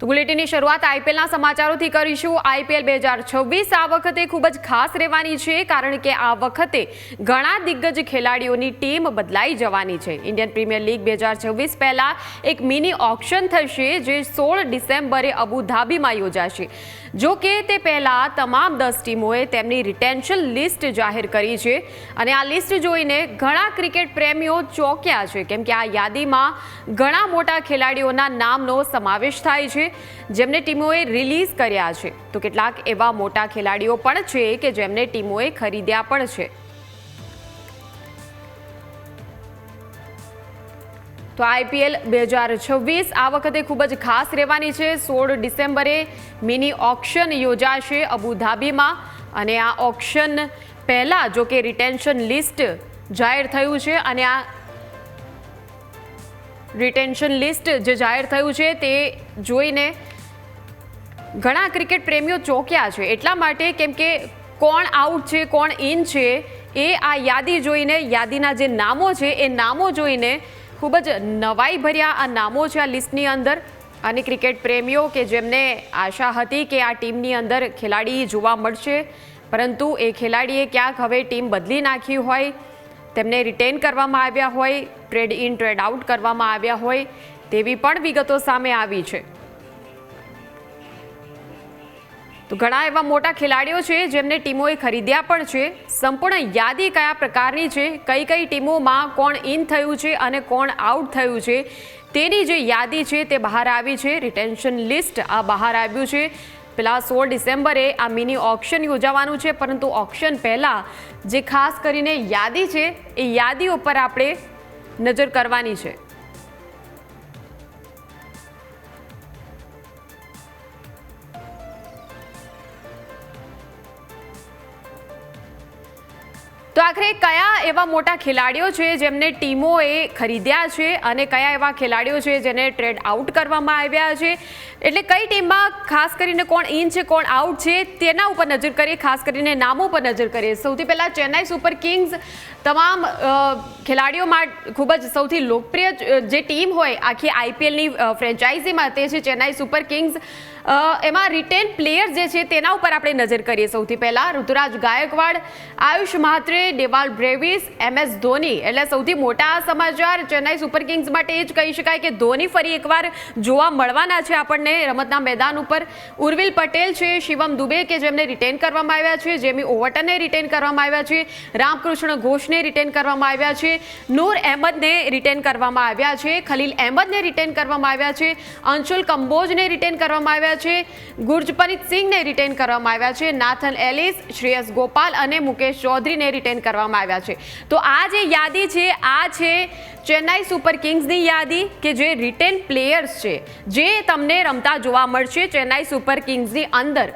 તો બુલેટિનની શરૂઆત આઈપીએલના સમાચારોથી કરીશું. આઈપીએલ બે હજાર છવ્વીસ આ વખતે ખૂબ જ ખાસ રહેવાની છે, કારણ કે આ વખતે ઘણા દિગ્ગજ ખેલાડીઓની ટીમ બદલાઈ જવાની છે. ઇન્ડિયન પ્રીમિયર લીગ બે હજાર છવ્વીસ પહેલાં એક મિની ઓક્શન થશે, જે સોળ ડિસેમ્બરે અબુધાબીમાં યોજાશે. જો કે તે પહેલાં તમામ દસ ટીમોએ તેમની રિટેન્શન લિસ્ટ જાહેર કરી છે. અને આ લિસ્ટ જોઈને ઘણા ક્રિકેટ પ્રેમીઓ ચોંક્યા છે, કેમ કે આ યાદીમાં ઘણા મોટા ખેલાડીઓના નામનો સમાવેશ થાય છે, જેમને ટીમોએ રિલીઝ કર્યા છે. તો કેટલાક એવા મોટા ખેલાડીઓ પણ છે કે જેમને ટીમોએ ખરીદ્યા પણ છે. તો આઈપીએલ બે હજાર છવ્વીસ આ વખતે ખૂબ જ ખાસ રહેવાની છે. સોળ ડિસેમ્બરે મિની ઓક્શન યોજાશે અબુધાબીમાં અને આ ઓક્શન પહેલાં જો કે રિટેન્શન લિસ્ટ જાહેર થયું છે અને આ રિટેન્શન લિસ્ટ જે જાહેર થયું છે તે જોઈને ઘણા ક્રિકેટ પ્રેમીઓ ચોંક્યા છે. એટલા માટે કેમ કે કોણ આઉટ છે, કોણ ઇન છે એ આ યાદી જોઈને, યાદીના જે નામો છે એ નામો જોઈને ખૂબ જ નવાઈ ભર્યા આ નામો છે આ લિસ્ટની અંદર. અને ક્રિકેટ પ્રેમીઓ કે જેમને આશા હતી કે આ ટીમની અંદર ખેલાડી જોવા મળશે. પરંતુ એ ખેલાડીએ ક્યાંક હવે ટીમ બદલી નાખી હોય, તેમને રિટેન કરવામાં આવ્યા હોય ટ્રેડ ઇન ટ્રેડ આઉટ કરવામાં આવ્યા હોય, તેવી પણ વિગતો સામે આવી છે. તો ઘણા એવા મોટા ખેલાડીઓ છે જેમને ટીમોએ ખરીદ્યા પણ છે. સંપૂર્ણ યાદી કયા પ્રકારની છે? કઈ કઈ ટીમોમાં કોણ ઇન થયું છે અને કોણ આઉટ થયું છે? તેની જે યાદી છે તે બહાર આવી છે. રિટેન્શન લિસ્ટ આ બહાર આવ્યું છે. પેલા સોળ ડિસેમ્બરે આ મિની ઓક્શન યોજાવાનું છે, પરંતુ ઓક્શન પહેલાં જે ખાસ કરીને યાદી છે, એ યાદી ઉપર આપણે નજર કરવાની છે. તો આખરે કયા એવા મોટા ખેલાડીઓ છે જેમને ટીમોએ ખરીદ્યા છે અને કયા એવા ખેલાડીઓ છે જેને ટ્રેડ આઉટ કરવામાં આવ્યા છે? એટલે કઈ ટીમમાં ખાસ કરીને કોણ ઇન છે, કોણ આઉટ છે, તેના ઉપર નજર કરીએ, ખાસ કરીને નામો પર નજર કરીએ. સૌથી પહેલાં ચેન્નાઈ સુપર કિંગ્સ તમામ ખેલાડીઓમાં ખૂબ જ સૌથી લોકપ્રિય જે ટીમ હોય આખી આઈપીએલની ફ્રેન્ચાઇઝીમાં તે છે ચેન્નાઈ સુપર કિંગ્સ. એમાં રિટેન પ્લેયર જે છે તેના ઉપર આપણે નજર કરીએ. સૌથી પહેલાં Ruturaj Gaikwad, Ayush Mhatre Dewald Brevis, M S Dhoni. એટલે સૌથી મોટા સમાચાર ચેન્નાઈ સુપર કિંગ્સ માટે એ જ કહી શકાય કે ધોની ફરી એકવાર જોવા મળવાના છે આપણને રમતના મેદાન ઉપર. ઉર્વિલ પટેલ છે, શિવમ દુબે કે જેમને રિટેન કરવામાં આવ્યા છે, જેમી ઓવટને રિટેન કરવામાં આવ્યા છે, રામકૃષ્ણ ઘોષને રિટેન કરવામાં આવ્યા છે, નૂર અહેમદને રિટેન કરવામાં આવ્યા છે, ખલીલ અહેમદને રિટેન કરવામાં આવ્યા છે, અંશુલ કંબોજને રિટેન કરવામાં આવ્યા છે. ગુરજપરીત સિંહને રિટેન કરવામાં આવ્યા છે. નાથન એલિસ, શ્રેયસ ગોપાલ અને મુકેશ ચૌધરીને રિટેન કરવામાં આવ્યા છે. તો આ જે યાદી છે, આ છે ચેન્નાઈ સુપર કિંગ્સની યાદી કે જે રિટેન પ્લેયર્સ છે, જે તમને રમતા જોવા મળશે ચેન્નાઈ સુપર કિંગ્સની અંદર.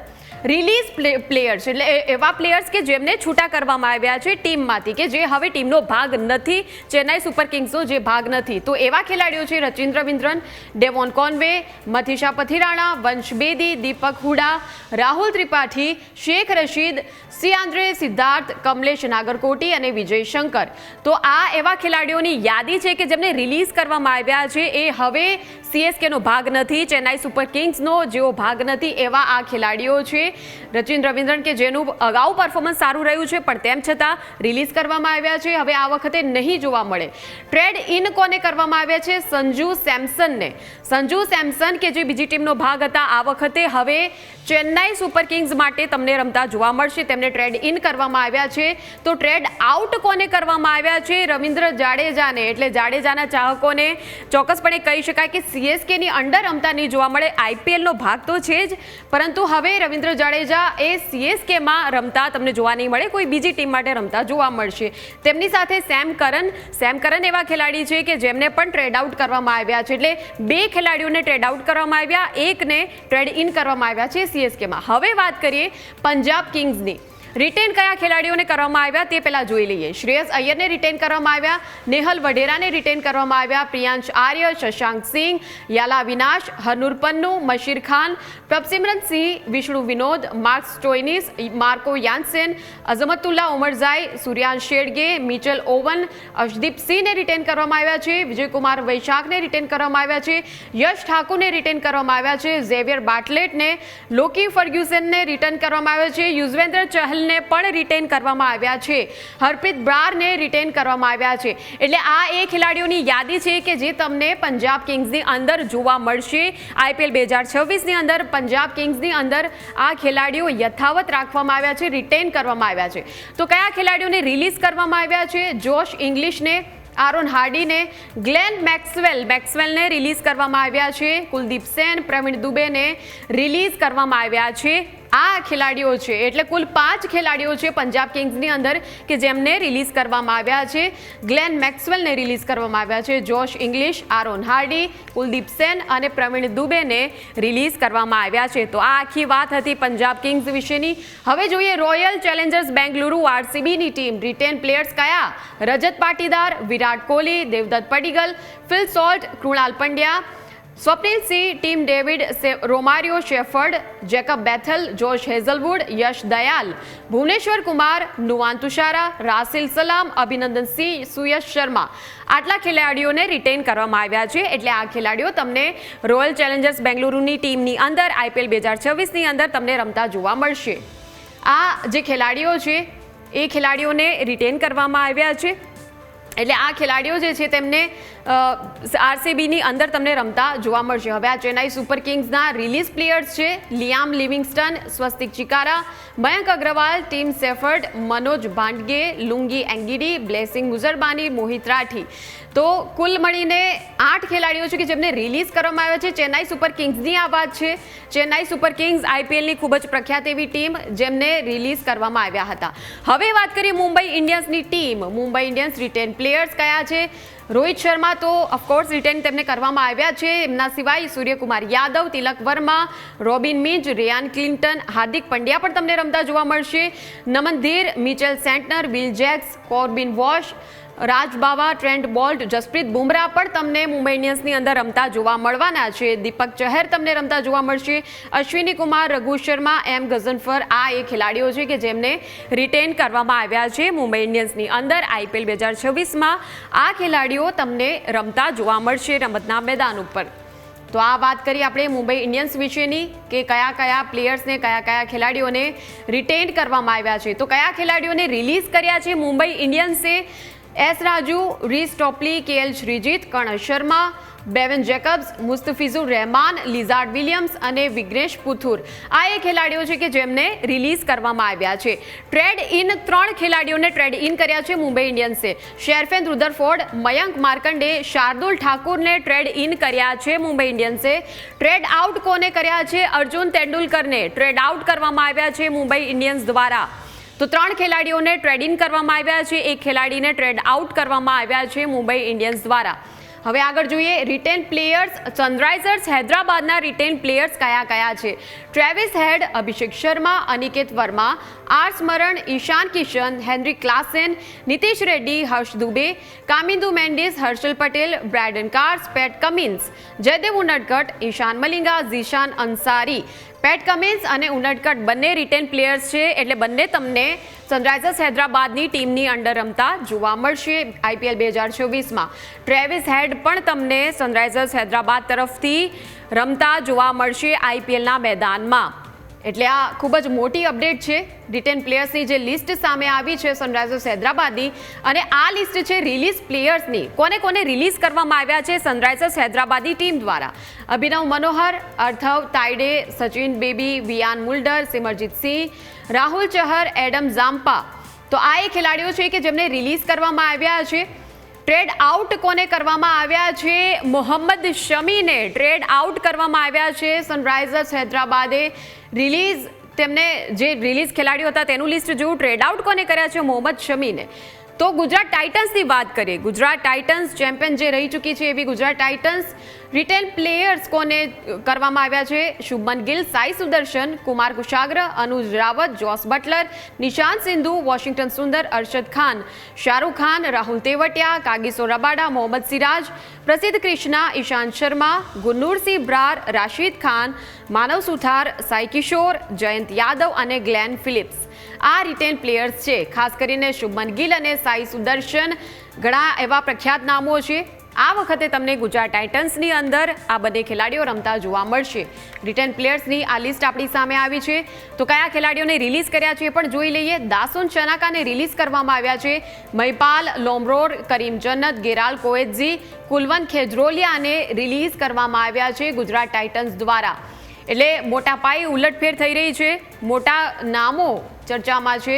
રિલીઝ પ્લેયર્સ એટલે એવા પ્લેયર્સ કે જેમને છૂટા કરવામાં આવ્યા છે ટીમમાંથી, કે જે હવે ટીમનો ભાગ નથી, ચેન્નાઈ સુપર કિંગ્સનો જે ભાગ નથી. તો એવા ખેલાડીઓ છે રચિન રવિન્દ્રન ડેવોન કોનવે મથિશા પથિરાણા, વંશ બેદી, દીપક હુડા, રાહુલ ત્રિપાઠી, શેખ રશીદ સિયાન્દ્રે સિદ્ધાર્થ, કમલેશ નાગરકોટી અને વિજય શંકર. તો આ એવા ખેલાડીઓની યાદી છે કે જેમને રિલીઝ કરવામાં આવ્યા છે, એ હવે સીએસકેનો ભાગ નથી, ચેન્નાઈ સુપર કિંગ્સનો જેઓ ભાગ નથી એવા આ ખેલાડીઓ છે. રચિન રવિન્દ્રન કે જેનું અગાઉ પરફોર્મન્સ સારું રહ્યું છે, પણ તેમ છતાં રિલીઝ કરવામાં આવ્યા છે. હવે આ વખતે નહીં જોવા મળે. ટ્રેડ ઇન કોને કરવામાં આવ્યા છે? સંજુ સેમસનને. સંજુ સેમસન કે જે બીજી ટીમનો ભાગ હતા, આ વખતે હવે ચેન્નાઈ સુપર કિંગ્સ માટે તમને રમતા જોવા મળશે. તેમને ટ્રેડ ઇન કરવામાં આવ્યા છે. તો ટ્રેડ આઉટ કોને કરવામાં આવ્યા છે? રવિન્દ્ર જાડેજાને. એટલે જાડેજાના ચાહકોને ચોક્કસપણે કહી શકાય કે સીએસકેની અંડર રમતા નહીં જોવા મળે. આઈપીએલનો ભાગ તો છે જ. પરંતુ હવે રવિન્દ્ર જાડેજા એ સીએસકેમાં રમતા તમને જોવા નહીં મળે. કોઈ બીજી ટીમ માટે રમતા જોવા મળશે. તેમની સાથે સેમ કરન સેમ કરન એવા ખેલાડી છે કે જેમને પણ ટ્રેડ આઉટ કરવામાં આવ્યા છે. એટલે બે ખેલાડીઓને ટ્રેડ આઉટ કરવામાં આવ્યા. એકને ટ્રેડ ઇન કરવામાં આવ્યા છે સીએસકેમાં હવે વાત કરીએ પંજાબ કિંગ્સની. રિટેન કયા ખેલાડીઓને કરવામાં આવ્યા તે પહેલાં જોઈ લઈએ. શ્રેયસ અય્યરને રિટેન કરવામાં આવ્યા, નેહલ વઢેરાને રિટેન કરવામાં આવ્યા, પ્રિયાંશ આર્ય, શશાંક સિંહ યાલા વિનાશ, Harnoor Pannu, Musheer Khan, Prabhsimran Singh, Vishnu Vinod, Marcus Stoinis, Marco Jansen, Azmatullah Omarzai Suryansh Shedge Mitchell Owen, Arshdeep સિંહને રિટેન કરવામાં આવ્યા છે, વિજયકુમાર વૈશાખને રિટેન કરવામાં આવ્યા છે, યશ ઠાકુરને રિટેન કરવામાં આવ્યા છે, ઝેવિયર બાટલેટને, લોકી ફર્ગ્યુસનને રિટર્ન કરવામાં આવ્યા છે, યુઝવેન્દ્ર ચહલને પણ રિટેન કરવામાં આવ્યા છે. હરપ્રીત બ્રારને રિટેન કરવામાં આવ્યા છે. એટલે આ એ ખેલાડીઓની યાદી છે કે જે તમને પંજાબ કિંગ્સની અંદર જોવા મળશે. આઈપીએલ બે હજાર છવ્વીસની અંદર પંજાબ કિંગ્સની અંદર આ ખેલાડીઓ યથાવત રાખવામાં આવ્યા છે રિટેન કરવામાં આવ્યા છે. તો કયા ખેલાડીઓને રિલીઝ કરવામાં આવ્યા છે? જોશ ઇંગ્લિશને, આરોન હાર્ડીને, ગ્લેન મેક્સવેલ. મેક્સવેલને રિલીઝ કરવામાં આવ્યા છે. કુલદીપ સેન, પ્રવીણ દુબેને રિલીઝ કરવામાં આવ્યા છે. આ ખેલાડીઓ છે, એટલે કુલ પાંચ ખેલાડીઓ છે પંજાબ કિંગ્સની અંદર કે જેમને રિલીઝ કરવામાં આવ્યા છે. ગ્લેન મેક્સવેલને રિલીઝ કરવામાં આવ્યા છે. Josh Inglis, Aaron Hardie, Kuldeep Sen અને પ્રવીણ દુબેને રિલીઝ કરવામાં આવ્યા છે. તો આ આખી વાત હતી પંજાબ કિંગ્સ વિશેની. હવે જોઈએ રોયલ ચેલેન્જર્સ બેંગલુરુ આરસીબીની ટીમ. રિટેન પ્લેયર્સ કયા? Rajat Patidar, Virat Kohli, Devdutt Padikkal, Phil Salt, Krunal Pandya Swapnil Singh, Tim David Romario Shepherd, Jacob Bethell Josh Hazlewood, Yash Dayal, Bhuvneshwar Kumar, Nuwan Thushara, Rasikh Salam, Abhinandan Singh, Suyash Sharma. આટલા ખેલાડીઓને written કરવામાં આવ્યા છે, એટલે આ ખેલાડીઓ તમને royal Challengers બેંગલુરુની ટીમની અંદર આઈપીએલ બે હજાર છવ્વીસની અંદર તમને રમતા જોવા મળશે. આ જે ખેલાડીઓ છે, એ ખેલાડીઓને રિટેન કરવામાં આવ્યા છે. એટલે આ ખેલાડીઓ જે છે, તેમને આરસીબીની અંદર તમને રમતા જોવા મળશે. હવે આ ચેન્નાઈ સુપર કિંગ્સના રિલીઝ પ્લેયર્સ છે. Liam Livingstone, Swastik Chikara, Mayank Agarwal, Tim Seifert, Manoj Bhandage, Lungi Ngidi, Blessing Muzarabani, Mohit Rathee. તો કુલ મળીને આઠ ખેલાડીઓ છે કે જેમને રિલીઝ કરવામાં આવ્યા છે. ચેન્નાઈ સુપર કિંગ્સની આ વાત છે. ચેન્નાઈ સુપર કિંગ્સ આઈપીએલની ખૂબ જ પ્રખ્યાત એવી ટીમ જેમને રિલીઝ કરવામાં આવ્યા હતા. હવે વાત કરીએ મુંબઈ ઇન્ડિયન્સની team. Mumbai Indians retain players કયા છે? રોહિત શર્મા તો ઓફકોર્સ રિટેન તેમને કરવામાં આવ્યા છે. એમના સિવાય Suryakumar Yadav, Tilak Varma, Robin Minz, Ryan Clinton, Hardik Pandya પણ તમને રમતા જોવા મળશે. Naman Dhir Mitchell Santner, Will Jacks, Corbin wash Raj Bawa, Trent Boult, Jasprit Bumrah પણ તમને મુંબઈ ઇન્ડિયન્સની અંદર રમતા જોવા મળવાના છે. દીપક ચહેર તમને રમતા જોવા મળશે. અશ્વિની કુમાર, રઘુ શર્મા, એમ ગઝનફર આ એ ખેલાડીઓ છે કે જેમને રિટેન કરવામાં આવ્યા છે મુંબઈ ઇન્ડિયન્સની અંદર આઈપીએલ બે હજાર છવ્વીસમાં. આ ખેલાડીઓ તમને રમતા જોવા મળશે રમતના મેદાન ઉપર. તો આ વાત કરી આપણે મુંબઈ ઇન્ડિયન્સ વિશેની કે કયા કયા પ્લેયર્સને, કયા કયા ખેલાડીઓને રિટેન કરવામાં આવ્યા છે. તો કયા ખેલાડીઓને રિલીઝ કર્યા છે Mumbai ઇન્ડિયન્સે? S Raju, Reece Topley K L Shrijith, Karn Sharma, Bevon Jacobs Mustafizur Rahman, Lizaad Williams અને વિગ્નેશ પુથુર. આ એ ખેલાડીઓ છે કે જેમને રિલીઝ કરવામાં આવ્યા છે. ટ્રેડ ઇન ત્રણ ખેલાડીઓને ટ્રેડ ઇન કર્યા છે મુંબઈ ઇન્ડિયન્સે. શેરફેન રુદરફોર્ડ મયંક માર્કંડે, શાર્દુલ ઠાકુરને ટ્રેડ ઇન કર્યા છે મુંબઈ ઇન્ડિયન્સે. ટ્રેડ આઉટ કોને કર્યા છે? અર્જુન તેંડુલકરને. ટ્રેડ આઉટ કરવામાં આવ્યા છે મુંબઈ ઇન્ડિયન્સ દ્વારા. તો ત્રણ ખેલાડીઓને ટ્રેડ ઇન કરવામાં આવ્યા છે. એક ખેલાડીને ટ્રેડ આઉટ કરવામાં આવ્યા છે મુંબઈ ઇન્ડિયન્સ દ્વારા. હવે આગળ જોઈએ રિટેન પ્લેયર્સ સનરાઇઝર્સ હૈદરાબાદના રિટેન પ્લેયર્સ કયા કયા છે? Travis Head Abhishek Sharma, Aniket Varma, R Smaran, Ishan Kishan, Heinrich Klaasen, Nitish Reddy, Harsh Dubey, Kamindu Mendis Harshal Patel Brydon Carse, Pat Cummins, Jaydev Unadkat, Eshan Malinga, Zeeshan Ansari. Pat Cummins અને ઉનડકટ બંને written players છે, એટલે બંને તમને Sunrisers હૈદરાબાદની ટીમની under રમતા જોવા મળશે આઈપીએલ બે હજાર ચોવીસમાં. ટ્રેવિસ હેડ પણ તમને સનરાઇઝર્સ હૈદરાબાદ તરફથી રમતા જોવા મળશે આઈપીએલના મેદાનમાં. એટલે આ ખૂબ જ મોટી અપડેટ છે. રિટેન પ્લેયર્સની જે લિસ્ટ સામે આવી છે સનરાઇઝર્સ હૈદરાબાદની અને આ લિસ્ટ છે રિલીઝ પ્લેયર્સની. કોને કોને રિલીઝ કરવામાં આવ્યા છે સનરાઇઝર્સ હૈદરાબાદની ટીમ દ્વારા? Abhinav Manohar, અર્થવ Taide Sachin Baby, Wiaan Mulder, Simarjeet Singh Rahul Chahar, Adam Zampa. તો આ એ ખેલાડીઓ છે કે જેમને રિલીઝ કરવામાં આવ્યા છે. ટ્રેડ આઉટ કોને કરવામાં આવ્યા છે? મોહમ્મદ શમીને ટ્રેડ આઉટ કરવામાં આવ્યા છે. સનરાઇઝર્સ હૈદરાબાદે રિલીઝ તેમને જે રિલીઝ ખેલાડીઓ હતા તેનું લિસ્ટ જોયું. ટ્રેડ આઉટ કોને કર્યા છે? મોહમ્મદ શમીને. તો ગુજરાત ટાઇટન્સની વાત કરીએ. ગુજરાત ટાઇટન્સ ચેમ્પિયન જે રહી ચૂકી છે એવી ગુજરાત ટાઇટન્સ રિટેન પ્લેયર્સ કોને કરવામાં આવ્યા છે? Shubman Gill, Sai Sudharsan, Kumar Kushagra, Anuj Rawat, Jos Buttler, Nishant Sindhu, Washington Sundar, Arshad Khan, Shahrukh Khan, Rahul Tewatia, Kagiso Rabada, Mohammed Siraj, Prasidh Krishna, Ishant Sharma ગુન્નુરસિંહ Brar, Rashid Khan, માનવ સુથાર, સાઈ કિશોર, જયંત યાદવ અને ગ્લેન ફિલિપ્સ. આ retain players છે. ખાસ કરીને શુભમન ગિલ અને સાઈ સુદર્શન ઘણા એવા પ્રખ્યાત નામો છે. આ વખતે તમને ગુજરાત ટાઇટન્સની અંદર આ બંને ખેલાડીઓ રમતા જોવા મળશે. રિટેન પ્લેયર્સની આ લિસ્ટ આપણી સામે આવી છે. તો કયા ખેલાડીઓને રિલીઝ કર્યા છે એ પણ જોઈ લઈએ. દાસુન ચનાકાને રિલીઝ કરવામાં આવ્યા છે. મહિપાલ લોમરોર કરીમ જન્નત, ગેરાલ કોએતઝી, કુલવંત ખેજરોલિયાને રિલીઝ કરવામાં આવ્યા છે ગુજરાત ટાઇટન્સ દ્વારા. એટલે મોટા પાયે ઉલટફેર થઈ રહી છે. મોટા નામો ચર્ચામાં છે.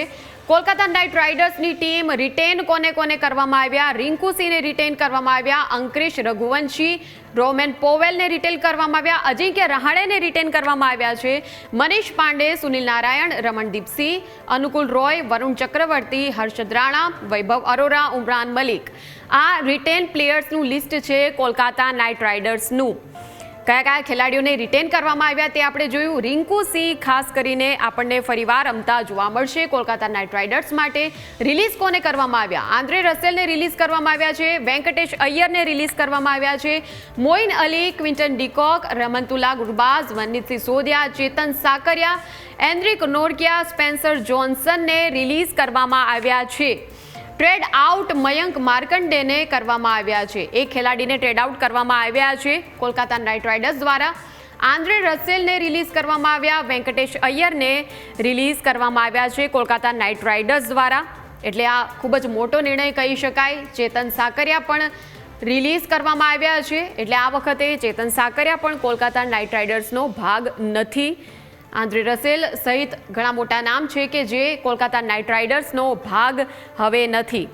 કોલકાતા નાઇટ રાઇડર્સની ટીમ રિટેન કોને કોને કરવામાં આવ્યા? રિંકુ સિંહને રિટેન કરવામાં આવ્યા. અંકરેશ રઘુવંશી, રોમેન પોવેલને રિટેન કરવામાં આવ્યા. અજિંક્ય રહાણેને રિટેન કરવામાં આવ્યા છે. મનીષ પાંડે, સુનિલ નારાયણ રમણદીપસિંહ અનુકુલ રોય, વરુણ ચક્રવર્તી, હર્ષદ રાણા, વૈભવ અરોરા, ઉમરાન મલિક. આ રિટેન પ્લેયર્સનું લિસ્ટ છે કોલકાતા નાઇટ રાઇડર્સનું. કયા કયા ખેલાડીઓને રિટેન કરવામાં આવ્યા તે આપણે જોયું. રિંકુ સિંહ, ખાસ કરીને આપણને ફરીવાર રમતા જોવા મળશે કોલકાતા નાઇટ રાઇડર્સ માટે. રિલીઝ કોને કરવામાં આવ્યા? આંદ્રે રસેલને રિલીઝ કરવામાં આવ્યા છે, વેંકટેશ અય્યરને રિલીઝ કરવામાં આવ્યા છે. Moeen Ali, Quinton de Kock Rahmanullah Gurbaz મનીતસિંહ Sodiya Chetan Sakariya, Anrich Nortje, Spencer જોન્સનને release કરવામાં આવ્યા છે. ટ્રેડ આઉટ મયંક માર્કંડેને કરવામાં આવ્યા છે. એ ખેલાડીને ટ્રેડ આઉટ કરવામાં આવ્યા છે. કોલકાતા નાઇટ રાઇડર્સ દ્વારા આંદ્રે રસેલને રિલીઝ કરવામાં આવ્યા. વેંકટેશ અય્યરને રિલીઝ કરવામાં આવ્યા છે કોલકાતા નાઇટ રાઇડર્સ દ્વારા. એટલે આ ખૂબ જ મોટો નિર્ણય કહી શકાય. ચેતન સાકરિયા પણ રિલીઝ કરવામાં આવ્યા છે. એટલે આ વખતે ચેતન સાકરિયા પણ કોલકાતા નાઇટ રાઇડર્સનો ભાગ નથી. આંદ્રે રસેલ સહિત ઘણા મોટા નામ છે કે જે કોલકાતા નાઇટ રાઇડર્સનો ભાગ હવે નથી.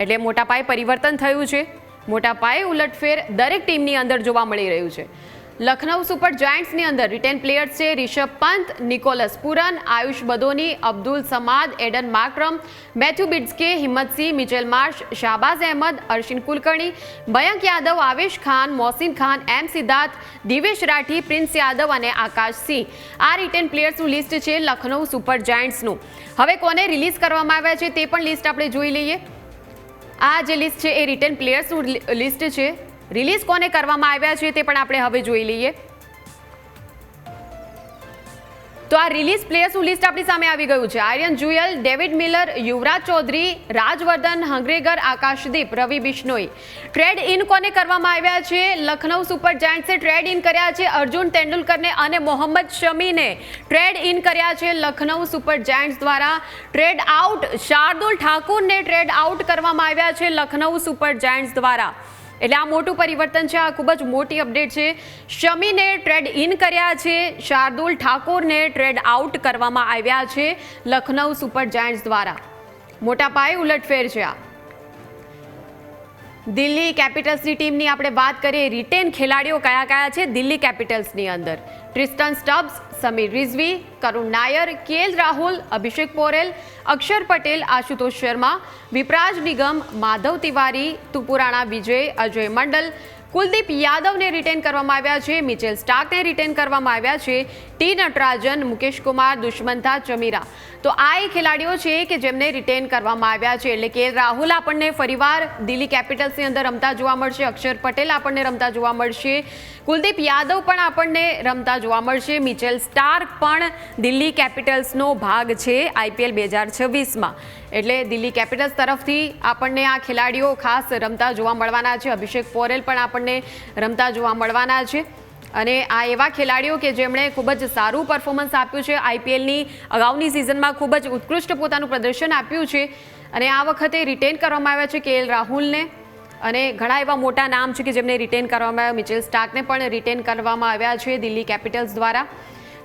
એટલે મોટા પાયે પરિવર્તન થયું છે. મોટા પાયે ઉલટફેર દરેક ટીમની અંદર જોવા મળી રહ્યું છે. લખનઉ સુપર જાયન્ટ્સની અંદર રિટેન પ્લેયર્સ છે Rishabh Pant, Nicholas Pooran, Ayush Badoni, Abdul Samad, Aiden Markram, Matthew Breetzke Himmat Singh, Mitchell Marsh, Shahbaz Ahmed, Arshin Kulkarni Mayank Yadav, Avesh Khan, Mohsin Khan, M Siddharth, Digvesh Rathi, Prince Yadav અને આકાશ સિંહ. આ written પ્લેયર્સનું list છે Lucknow super જાયન્ટ્સનું. હવે કોને release કરવામાં આવ્યા છે તે પણ લિસ્ટ આપણે જોઈ લઈએ. આ જે લિસ્ટ છે એ રિટેન પ્લેયર્સનું લિસ્ટ છે. રિલીઝ કોને કરવામાં આવ્યા છે તે પણ આપણે હવે જોઈ લઈએ. તો આ રિલીઝ પ્લેયર્સનું લિસ્ટ આપણી સામે આવી ગયું છે? Aryan Juyal, David Miller, Yuvraj Chaudhary, Rajvardhan, Hangargekar, Akashdeep, Ravi Bishnoi. Trade in કોને કરવામાં આવ્યા છે? લખનઉ સુપર જાયન્ટ્સે ટ્રેડ ઇન કર્યા છે અર્જુન તેંડુલકરને અને મોહમ્મદ શમીને. ટ્રેડ ઇન કર્યા છે લખનઉ સુપર જાયન્ટ્સ દ્વારા. ટ્રેડ આઉટ શાર્દુલ ઠાકુરને ટ્રેડ આઉટ કરવામાં આવ્યા છે લખનઉ સુપર જાયન્ટ્સ દ્વારા. એટલે આ મોટું પરિવર્તન છે, આ ખૂબ જ મોટી અપડેટ છે. શમીને ટ્રેડ ઇન કર્યા છે, શાર્દુલ ઠાકોરને ટ્રેડ આઉટ કરવામાં આવ્યા છે લખનઉ સુપર જાયન્ટ્સ દ્વારા. મોટા પાયે ઉલટફેર છે આ. દિલ્હી કેપિટલ્સની ટીમની આપણે વાત કરીએ, રિટેન ખેલાડીઓ કયા કયા છે દિલ્હી કેપિટલ્સની અંદર. ટ્રિસ્ટન સ્ટબ્સ સમીર રિઝવી, કરુણ નાયર કેએલ રાહુલ, અભિષેક પોરેલ, અક્ષર પટેલ, આશુતોષ શર્મા, વિપરાજ નિગમ, માધવ તિવારી, તુપુરાણા વિજય, અજય મંડલ, કુલદીપ યાદવને રિટેન કરવામાં આવ્યા છે, મિચેલ સ્ટાર્કને રિટેન કરવામાં આવ્યા છે, ટી નટરાજન મુકેશ કુમાર દુષ્મંતા ચમીરા તો આ એ ખેલાડીઓ છે કે જેમને રિટેન કરવામાં આવ્યા છે. એટલે કે રાહુલ આપણને ફરીવાર દિલ્હી કેપિટલ્સની અંદર રમતા જોવા મળશે. અક્ષર પટેલ આપણને રમતા જોવા મળશે. કુલદીપ યાદવ પણ આપણને રમતા જોવા મળશે. મિચેલ સ્ટાર્ક પણ દિલ્હી કેપિટલ્સનો ભાગ છે આઈપીએલ બે હજાર છવ્વીસમાં. એટલે દિલ્હી કેપિટલ્સ તરફથી આપણને આ ખેલાડીઓ ખાસ રમતા જોવા મળવાના છે. અભિષેક પોરેલ પણ આપણને રમતા જોવા મળવાના છે. અને આ એવા ખેલાડીઓ કે જેમણે ખૂબ જ સારું પરફોર્મન્સ આપ્યું છે. આઈપીએલની અગાઉની સિઝનમાં ખૂબ જ ઉત્કૃષ્ટ પોતાનું પ્રદર્શન આપ્યું છે. અને આ વખતે રિટેન કરવામાં આવ્યા છે કે એલ રાહુલને. અને ઘણા એવા મોટા નામ છે કે જેમને રિટેન કરવામાં આવ્યા. મિચેલ સ્ટાર્કને પણ રિટેન કરવામાં આવ્યા છે દિલ્હી કેપિટલ્સ દ્વારા.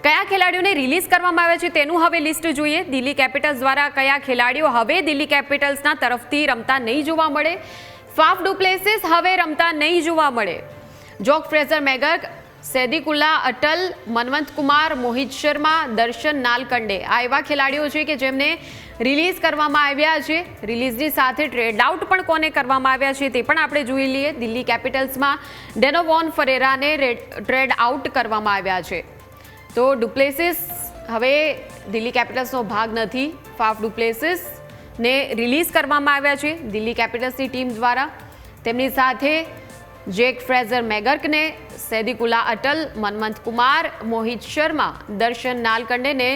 કયા ખેલાડીઓને રિલીઝ કરવામાં આવ્યા છે તેનું હવે લિસ્ટ જોઈએ. દિલ્હી કેપિટલ્સ દ્વારા કયા ખેલાડીઓ હવે દિલ્હી કેપિટલ્સના તરફથી રમતા નહીં જોવા મળે? ફાફ ડુપ્લેસીસ હવે રમતા નહીં જોવા મળે. Jake Fraser McGurk Sediqullah Atal Manvantkumar Mohit Sharma, Darshan Nalkande. આ એવા ખેલાડીઓ છે કે જેમને રિલીઝ કરવામાં આવ્યા છે. રિલીઝની સાથે ટ્રેડ આઉટ પણ કોને કરવામાં આવ્યા છે તે પણ આપણે જોઈ લઈએ. દિલ્હી કેપિટલ્સમાં ડેનોવોન ફરેરાને ટ્રેડ આઉટ કરવામાં આવ્યા છે. તો ડુપ્લેસિસ હવે દિલ્હી કેપિટલ્સનો ભાગ નથી. ફાફ ડુપ્લેસિસ ને રિલીઝ કરવામાં આવ્યા છે દિલ્હી કેપિટલ્સની ટીમ દ્વારા. તેમની સાથે જેક ફ્રેઝર મેગર્કને, સેદિકુલા અટલ, મનમંત કુમાર, મોહિત શર્મા, દર્શન નાલકંડેને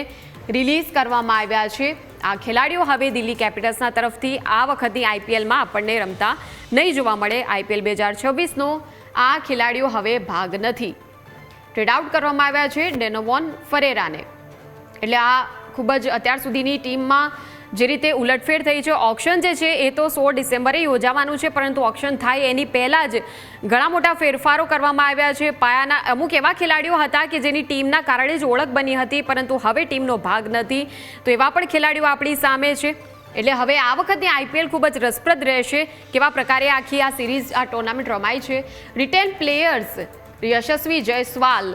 રિલીઝ કરવામાં આવ્યા છે. આ ખેલાડીઓ હવે દિલ્હી કેપિટલ્સના તરફથી આ વખતની આઈપીએલમાં આપણને રમતા નહીં જોવા મળે. આઈપીએલ બે હજાર છવ્વીસનો આ ખેલાડીઓ હવે ભાગ નથી. ટ્રેડ આઉટ કરવામાં આવ્યા છે ડેનોવોન ફરેરાને. એટલે આ ખૂબ જ અત્યાર સુધીની ટીમમાં જે રીતે ઉલટફેર થઈ છે. ઓક્શન જે છે એ તો સોળ ડિસેમ્બરે યોજાવાનું છે, પરંતુ ઓક્શન થાય એની પહેલાં જ ઘણા મોટા ફેરફારો કરવામાં આવ્યા છે. પાયાના અમુક એવા ખેલાડીઓ હતા કે જેની ટીમના કારણે જ ઓળખ બની હતી, પરંતુ હવે ટીમનો ભાગ નથી. તો એવા પણ ખેલાડીઓ આપણી સામે છે. એટલે હવે આ વખતની આઈપીએલ ખૂબ જ રસપ્રદ રહેશે કેવા પ્રકારે આખી આ સિરીઝ, આ ટુર્નામેન્ટ રમાય છે. Retain players Yashasvi Jaiswal.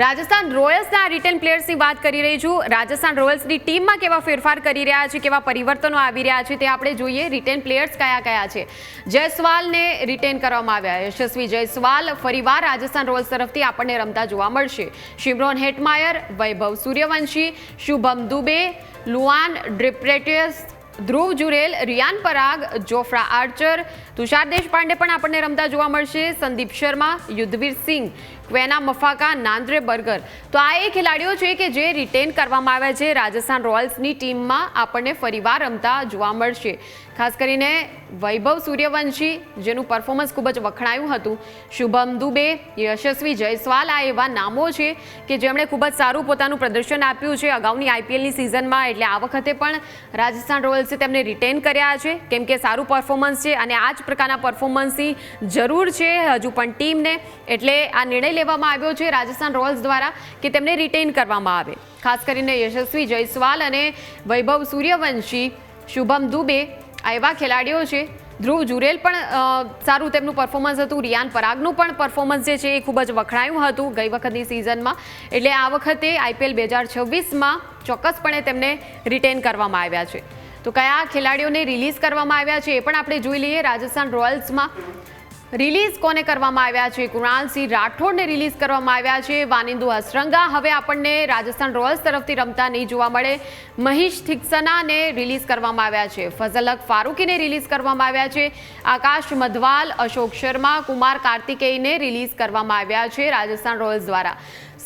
Rajasthan રોયલ્સના રિટેન પ્લેયર્સની વાત કરી રહી છું. રાજસ્થાન રોયલ્સની ટીમમાં કેવા ફેરફાર કરી રહ્યા છે, કેવા પરિવર્તનો આવી રહ્યા છે તે આપણે જોઈએ રિટેન પ્લેયર્સ કયા કયા છે. જયસ્વાલને રિટેન કરવામાં આવ્યા. યશસ્વી જયસ્વાલ ફરીવાર રાજસ્થાન રોયલ્સ તરફથી આપણને રમતા જોવા મળશે. Shimron Hetmyer, Vaibhav Suryavanshi, Shubham Dubey, Lhuan dre Pretorius, Dhruv Jurel, Riyan Parag, Jofra Archer, Tushar Deshpande પણ આપણને રમતા જોવા મળશે. Sandeep Sharma, Yudhvir Singh Kwena Maphaka Nandre Burger. તો આ એ ખેલાડીઓ છે કે જે રિટેન કરવામાં આવ્યા છે. રાજસ્થાન રોયલ્સની ટીમમાં આપણને ફરીવાર રમતા જોવા મળશે. ખાસ કરીને વૈભવ સૂર્યવંશી, જેનું પરફોર્મન્સ ખૂબ જ વખણાયું હતું. શુભમ દુબે, યશસ્વી જયસ્વાલ, આ એવા નામો છે કે જેમણે ખૂબ જ સારું પોતાનું પ્રદર્શન આપ્યું છે અગાઉની આઈપીએલની સિઝનમાં એટલે આ વખતે પણ રાજસ્થાન રોયલ્સે તેમને રિટેન કર્યા છે. કેમ કે સારું પરફોર્મન્સ છે અને આ જ પ્રકારના પરફોર્મન્સની જરૂર છે હજુ પણ ટીમને. એટલે આ નિર્ણય લેવામાં આવ્યો છે રાજસ્થાન રોયલ્સ દ્વારા કે તેમને રિટેન કરવામાં આવે. ખાસ કરીને યશસ્વી જયસ્વાલ અને વૈભવ સૂર્યવંશી શુભમ દુબે આ એવા ખેલાડીઓ છે. ધ્રુવ જુરેલ પણ સારું તેમનું પરફોર્મન્સ હતું. રિયાન પરાગનું પણ પરફોર્મન્સ જે છે એ ખૂબ જ વખણાયું હતું ગઈ વખતની સિઝનમાં એટલે આ વખતે આઈપીએલ બે હજાર છવ્વીસમાં ચોક્કસપણે તેમને રિટેન કરવામાં આવ્યા છે. તો કયા ખેલાડીઓને રિલીઝ કરવામાં આવ્યા છે એ પણ આપણે જોઈ લઈએ રાજસ્થાન રોયલ્સમાં. રિલીઝ કોને કરવામાં આવ્યા છે? કૃણાલસિંહ રાઠોડને રિલીઝ કરવામાં આવ્યા છે. વાનિંદુ હસરંગા હવે આપણને રાજસ્થાન રોયલ્સ તરફથી રમતા નહીં જોવા મળે. મહીશ થિક્સનાને રિલીઝ કરવામાં આવ્યા છે. ફઝલક ફારૂકીને રિલીઝ કરવામાં આવ્યા છે. આકાશ મધવાલ, અશોક શર્મા, કુમાર કાર્તિકેયને રિલીઝ કરવામાં આવ્યા છે રાજસ્થાન રોયલ્સ દ્વારા.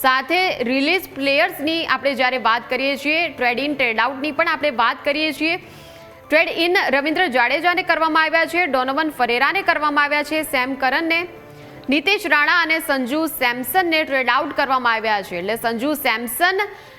સાથે રિલીઝ પ્લેયર્સની આપણે જ્યારે વાત કરીએ છીએ, ટ્રેડ ઇન, ટ્રેડ આઉટની પણ આપણે વાત કરીએ છીએ. ટ્રેડ ઇન રવિન્દ્ર જાડેજાને કરવામાં આવ્યા છે, ડોનોવન ફરેરાને કરવામાં આવ્યા છે, સેમ કરનને, નીતિશ રાણા અને સંજુ સેમસનને ટ્રેડ આઉટ કરવામાં આવ્યા છે. એટલે સંજુ સેમસન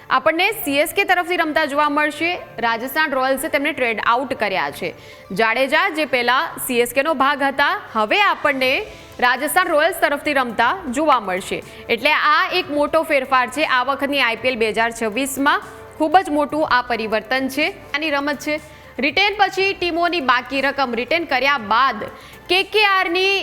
આપણને સીએસકે તરફથી રમતા જોવા મળશે. રાજસ્થાન રોયલ્સે તેમને ટ્રેડ આઉટ કર્યા છે. જાડેજા જે પહેલાં સીએસકેનો ભાગ હતા, હવે આપણને રાજસ્થાન રોયલ્સ તરફથી રમતા જોવા મળશે. એટલે આ એક મોટો ફેરફાર છે. આ વખતની આઈપીએલ બે હજાર છવ્વીસમાં ખૂબ જ મોટું આ પરિવર્તન છે. આની રમત છે. રિટેન પછી ટીમોની બાકી રકમ રિટેન કર્યા બાદ કેકેઆરની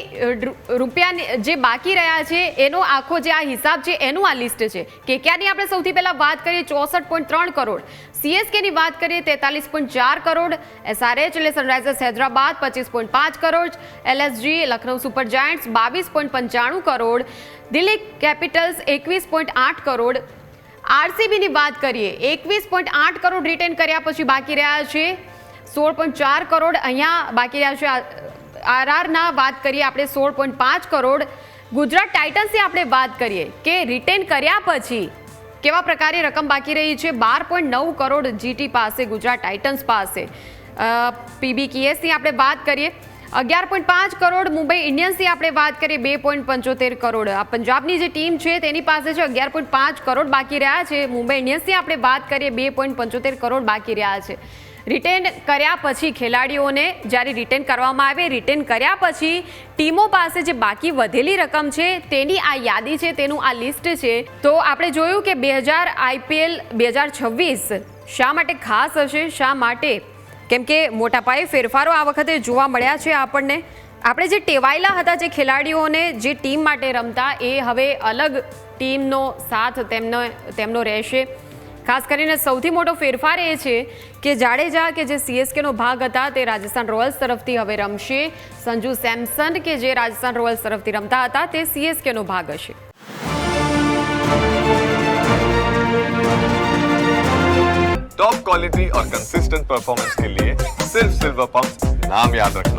રૂપિયાની, જે બાકી રહ્યા છે, એનો આખો જે આ હિસાબ છે, એનું આ લિસ્ટ છે. કેકેઆરની આપણે સૌથી પહેલાં વાત કરીએ ચોસઠ પોઈન્ટ ત્રણ કરોડ. સીએસકેની વાત કરીએ તેતાલીસ પોઈન્ટ ચાર કરોડ. એસઆરએચ એટલે સનરાઇઝર્સ હૈદરાબાદ પચીસ પોઈન્ટ પાંચ crore. LSG, Lucknow Super Giants બાવીસ પોઈન્ટ પંચાણું કરોડ. દિલ્હી કેપિટલ્સ એકવીસ પોઈન્ટ આઠ કરોડ. આરસીબીની વાત કરીએ, એકવીસ પોઈન્ટ આઠ કરોડ રિટેન કર્યા પછી બાકી રહ્યા છે. સોળ પોઈન્ટ ચાર કરોડ અહીંયા બાકી રહ્યા છે. આરઆરના વાત કરીએ આપણે સોળ પોઈન્ટ પાંચ કરોડ. ગુજરાત ટાઇટન્સની આપણે વાત કરીએ કે રિટેન કર્યા પછી કેવા પ્રકારે રકમ બાકી રહી છે? બાર પોઈન્ટ નવ કરોડ જીટી પાસે, ગુજરાત ટાઇટન્સ પાસે. પીબી કિએસની આપણે વાત કરીએ. અગિયાર પોઈન્ટ પાંચ કરોડ મુંબઈ ઇન્ડિયન્સની આપણે વાત કરીએ. બે પોઈન્ટ પંચોતેર કરોડ. આ પંજાબની જે ટીમ છે તેની પાસે છે અગિયાર પોઈન્ટ પાંચ કરોડ બાકી રહ્યા છે. મુંબઈ ઇન્ડિયન્સની આપણે વાત કરીએ. બે પોઈન્ટ પંચોતેર કરોડ બાકી રહ્યા છે. રિટેન કર્યા પછી ખેલાડીઓને જ્યારે રિટેન કરવામાં આવે, રિટેન કર્યા પછી ટીમો પાસે જે બાકી વધેલી રકમ છે તેની આ યાદી છે, તેનું આ લિસ્ટ છે. તો આપણે જોયું કે બે હજાર આઈપીએલ બે હજાર છવ્વીસ શા માટે ખાસ હશે, શા માટે? કેમ કે મોટા પાયે ફેરફારો આ વખતે જોવા મળ્યા છે આપણને. આપણે જે ટેવાયેલા હતા જે ખેલાડીઓને જે ટીમ માટે રમતા, એ હવે અલગ ટીમનો સાથ તેમનો તેમનો રહેશે. ખાસ કરીને સૌથી મોટો ફેરફાર એ છે કે જાડેજા કે જે સીએસકેનો ભાગ હતા તે રાજસ્થાન રોયલ્સ તરફથી હવે રમશે સંજુ સેમસન કે જે રાજસ્થાન રોયલ્સ તરફથી રમતા હતા તે સીએસકેનો ભાગ હશે टॉप क्वालिटी और कंसिस्टेंट परफॉर्मेंस के लिए सिर्फ सिल्वर पंप नाम याद रखना